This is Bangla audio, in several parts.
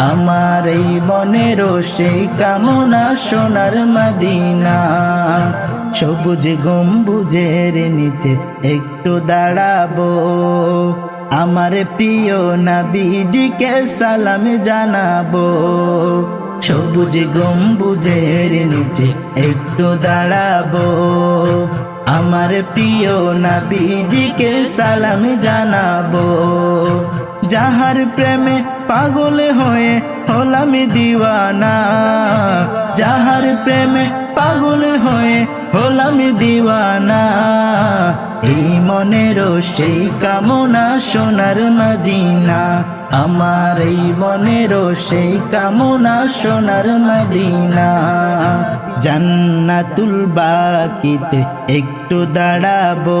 আমার এই মনেরও সেই কামনা সোনার মদিনা। সবুজ গম্বুজের নিচে একটু দাঁড়াবো। আমার প্রিয় নবীজিকে সালাম জানাব। সবুজ গম্বুজের নিচে একটু দাঁড়াবো। আমার প্রিয় নবীজিকে সালাম জানাব। যাহার প্রেমে পাগল হয়ে হলাম দিওয়ানা। যাহার প্রেমে পাগল হয়ে হলাম দিওয়ানা। এই মনেরও সেই কামনা সোনার মদিনা। আমার এই মনেরও সেই কামনা সোনার মদিনা। জান্নাতুল বাকিতে একটু দাঁড়াবো।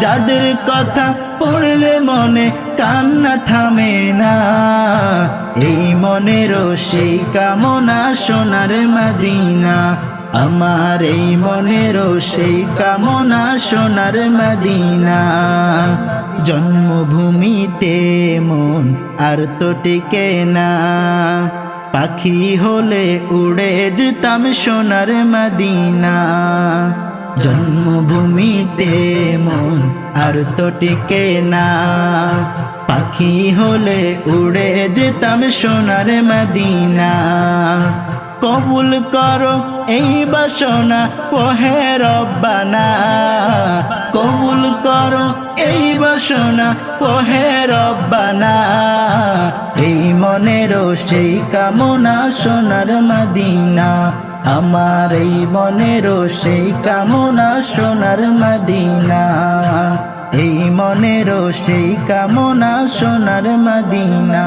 যাদের কথা পড়লে মনে কান্না থামে না। এই মনেরও সেই কামনা সোনার মদিনা। আমার এই মনেরও সেই কামনা সোনার মদিনা। জন্মভূমিতে মন আর তো টিকে না। পাখি হলে উড়ে যেতাম সোনার মদিনা। জন্মভূমিতে মন আর তো টিকে না। পাখি হলে উড়ে যেতাম সোনার মদিনা। কবুল করো এই বাসনা, ওহে রব্বানা। কবুল করো এই বাসনা, ওহে রব্বানা। এই মনেরও সেই কামনা সোনার মদিনা। আমার এই মনেরও সেই কামনা সোনার মদিনা। এই মনেরও সেই কামনা সোনার মদিনা।